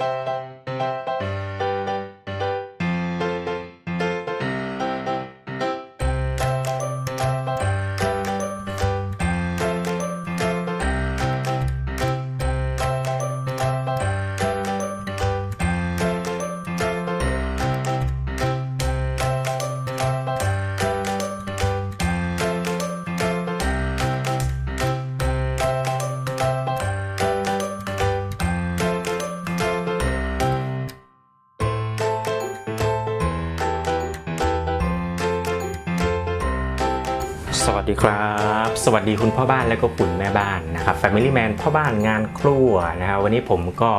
you สวัสดีครับ สวัสดีคุณพ่อบ้านและก็คุณแม่บ้านนะครับ Family Man พ่อบ้านงานครัวนะครับวันนี้ผมก็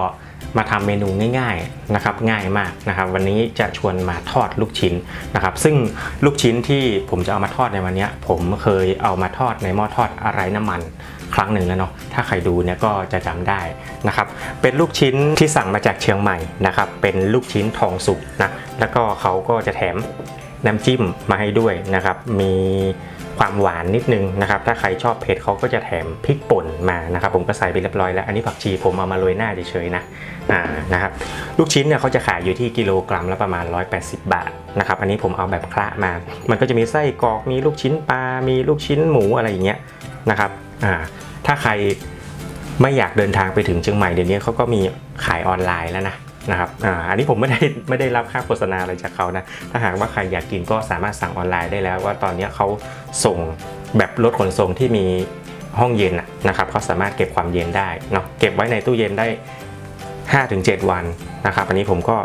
มาทำเมนูง่ายๆนะครับง่ายมากนะครับวันนี้จะชวนมาทอดลูกชิ้นนะครับซึ่งลูกชิ้นที่ผมจะเอามาทอดในวันนี้ผมเคยเอามาทอดในหม้อทอดอะไรน้ำมันครั้งหนึ่งแล้วเนาะถ้าใครดูเนี่ยก็จะจำได้นะครับเป็นลูกชิ้นที่สั่งมาจากเชียงใหม่นะครับเป็นลูกชิ้นทองสุกนะแล้วก็เขาก็จะแถมน้ำจิ้มมาให้ด้วยนะครับมี ความหวานนิดนึงนะครับ ถ้าใครชอบเผ็ดเขาก็จะแถมพริกป่นมานะครับ ผมก็ใส่ไปเรียบร้อยแล้ว อันนี้ผักชีผมเอามาโรยหน้าเฉยๆนะอ่านะครับ ลูกชิ้นเนี่ยเขาจะขายอยู่ที่กิโลกรัมละประมาณ 180 บาทนะครับ อันนี้ผมเอาแบบคละมา มันก็จะมีไส้กรอก มีลูกชิ้นปลา มีลูกชิ้นหมูอะไรอย่างเงี้ยนะครับ อ่า ถ้าใครไม่อยากเดินทางไปถึงเชียงใหม่เดี๋ยวนี้เขาก็มีขายออนไลน์แล้วนะ นะครับอ่าอันนี้ผมไม่ได้ไม่ได้รับค่าโฆษณาอะไรจากเขานะ ถ้าหากว่าใครอยากกินก็สามารถสั่งออนไลน์ได้แล้วว่าตอนนี้เขาส่งแบบรถขนส่งที่มีห้องเย็นนะครับเขาสามารถเก็บความเย็นได้เนาะเก็บไว้ในตู้เย็นได้ 5-7 วันนะครับ อันนี้ผมก็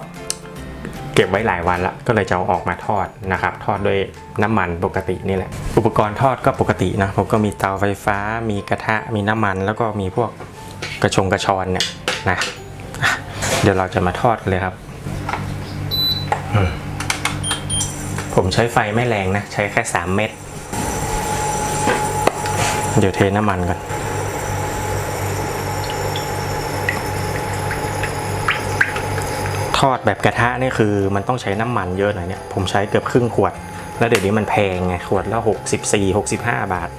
เก็บไว้หลายวันละก็เลยจะเอาออกมาทอดนะครับ ทอดด้วยน้ำมันปกตินี่แหละ อุปกรณ์ทอดก็ปกตินะผมก็มีเตาไฟฟ้า มีกระทะมีน้ำมัน แล้วก็มีพวกกระชงกระชอนเนี่ยนะ เดี๋ยวเราจะมาทอดกันเลยครับ ผมใช้ไฟไม่แรงนะ ใช้แค่3เม็ด เดี๋ยวเทน้ำมันก่อนทอดแบบกระทะนี่คือมันต้องใช้น้ำมันเยอะหน่อยเนี่ยผมใช้เกือบครึ่งขวด แล้วเดี๋ยวนี้มันแพงไงขวดละ64 65 บาท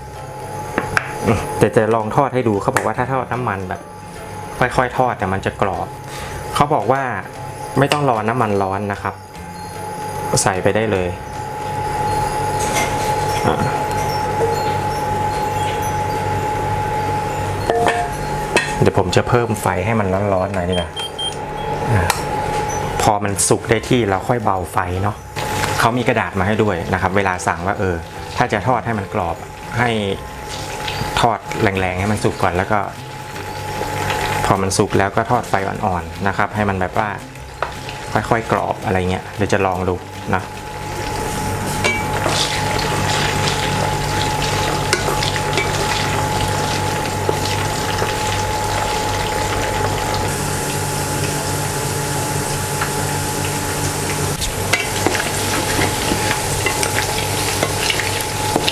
อืมแต่จะลองทอดให้ดูเขาบอกว่าถ้าทอดน้ำมันแบบ ค่อยๆ ทอดแต่มันจะกรอบ เขาบอกว่าไม่ต้องรอน้ำมันร้อนนะครับ ใส่ไปได้เลย เดี๋ยวผมจะเพิ่มไฟให้มันร้อนๆหน่อยดีกว่าพอมันสุกได้ที่เราค่อยเบาไฟเนาะเขามีกระดาษมาให้ด้วยนะครับ เวลาสั่งว่าเออ ถ้าจะทอดให้มันกรอบให้ทอดแรงๆให้มันสุกก่อนแล้วก็ พอมันสุกแล้วก็ทอดไฟอ่อนๆนะครับ ให้มันแบบว่าค่อยๆกรอบอะไรเงี้ยเดี๋ยวจะลองดูนะ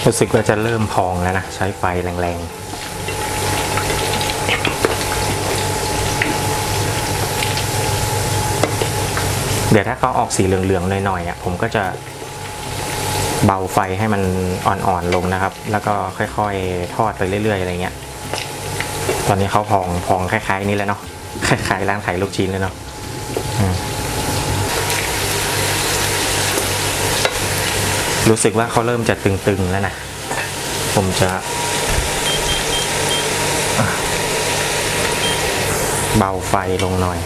รู้สึกว่าจะเริ่มพองแล้วนะ ใช้ไฟแรงๆ เดี๋ยวถ้าเขาออกสีเหลืองๆหน่อยๆอะผมก็จะเบาไฟให้มันอ่อนๆลงนะครับ แล้วก็ค่อยๆ ทอดไปเรื่อยๆอะไรเงี้ย ตอนนี้เขาพองพองคล้ายๆนี้แล้วเนาะ คล้ายๆร้านขายลูกชิ้นเลยเนาะรู้สึกว่าเขาเริ่มจะตึงๆแล้วนะ ผมจะ เบาไฟลงหน่อย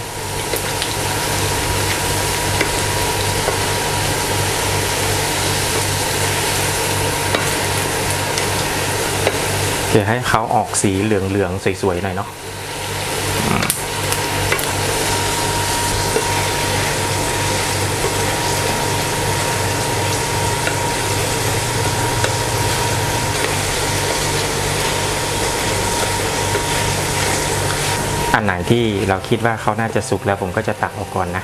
เดี๋ยวให้เขาออกสีเหลืองๆสวยๆหน่อยเนาะอันไหนที่เราคิดว่าเขาน่าจะสุกแล้วผมก็จะตักออกก่อนนะ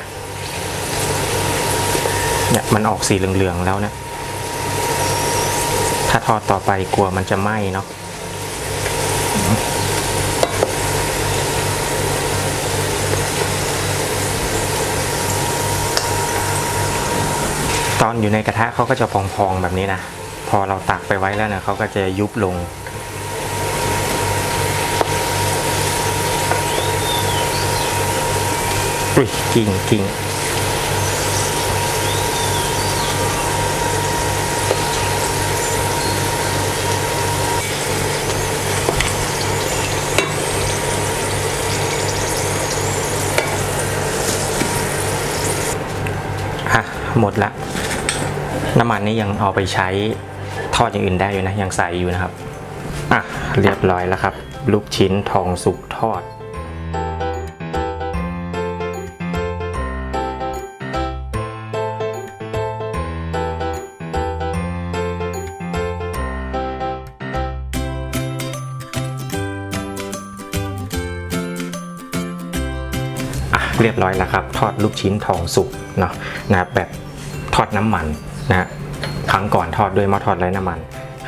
เนี่ยมันออกสีเหลืองๆแล้วเนี่ยถ้าทอดต่อไปกลัวมันจะไหม้เนาะ ตอนอยู่ในกระทะเขาก็จะพองๆแบบนี้นะ พอเราตักไปไว้แล้วเนี่ยเขาก็จะยุบลงรอุ้ยกิ่งกิ่งหมดละ น้ำมันนี่ยังเอาไปใช้ทอดอย่างอื่นได้อยู่นะยังใสอยู่นะครับอะเรียบร้อยแล้วครับ ลูกชิ้นทองสุกทอดอะเรียบร้อยแล้วครับ ทอดลูกชิ้นทองสุกเนาะนะครับแบบทอดน้ำมัน นะครั้งก่อนทอดด้วยหม้อทอดไร้น้ำมัน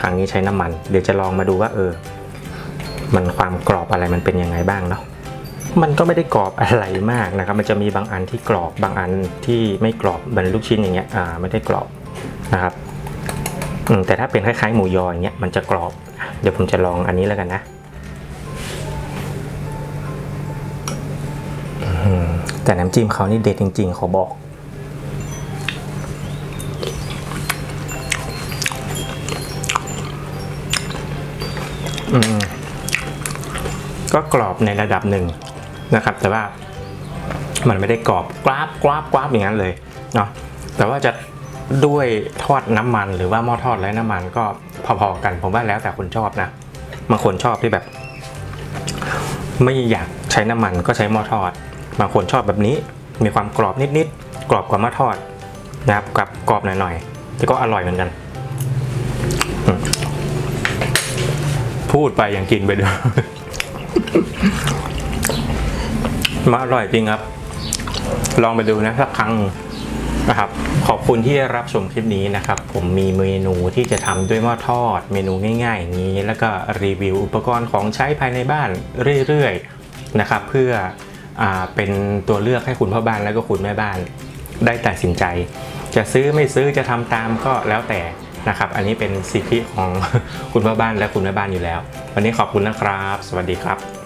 ครั้งนี้ใช้น้ำมัน เดี๋ยวจะลองมาดูว่าเออ มันความกรอบอะไรมันเป็นยังไงบ้างเนาะมันก็ไม่ได้กรอบอะไรมากนะครับ มันจะมีบางอันที่กรอบบางอันที่ไม่กรอบเหมือนลูกชิ้นอย่างเงี้ยอ่าไม่ได้กรอบนะครับอืมแต่ถ้าเป็นคล้ายๆหมูยออย่างเงี้ยมันจะกรอบ เดี๋ยวผมจะลองอันนี้แล้วกันนะแต่น้ำจิ้มเขานี่เด็ดจริง ๆขาบอก ก็กรอบในระดับหนึ่งนะครับ แต่ว่ามันไม่ได้กรอบกราบกราบกราบอย่างนั้นเลยเนาะแต่ว่าจะด้วยทอดน้ำมันหรือว่าหม้อทอดไร้น้ำมันก็พอๆกันผมว่าแล้วแต่คนชอบนะบางคนชอบที่แบบ ไม่อยากใช้น้ำมันก็ใช้หม้อทอดบางคนชอบแบบนี้มีความกรอบนิดๆกรอบกว่าหม้อทอดนะครับกับกรอบหน่อยๆแต่ก็อร่อยเหมือนกัน พูดไปย่างกินไปด้วยมาอร่อยจริงครับ ลองไปดูนะสักครั้งนะครับ ขอบคุณที่รับชมคลิปนี้นะครับ ผมมีเมนูที่จะทำด้วยหม้อทอด เมนูง่ายๆอย่างนี้ แล้วก็รีวิวอุปกรณ์ของใช้ภายในบ้านเรื่อยๆนะครับ เพื่ออเป็นตัวเลือกให้คุณพ่อบ้านแล้วก็คุณแม่บ้าน ได้ตัดสินใจ จะซื้อไม่ซื้อจะทำตามก็แล้วแต่ นะครับ อันนี้เป็นสิทธิของคุณพ่อบ้านและคุณแม่บ้านอยู่แล้ว วันนี้ขอบคุณนะครับ สวัสดีครับ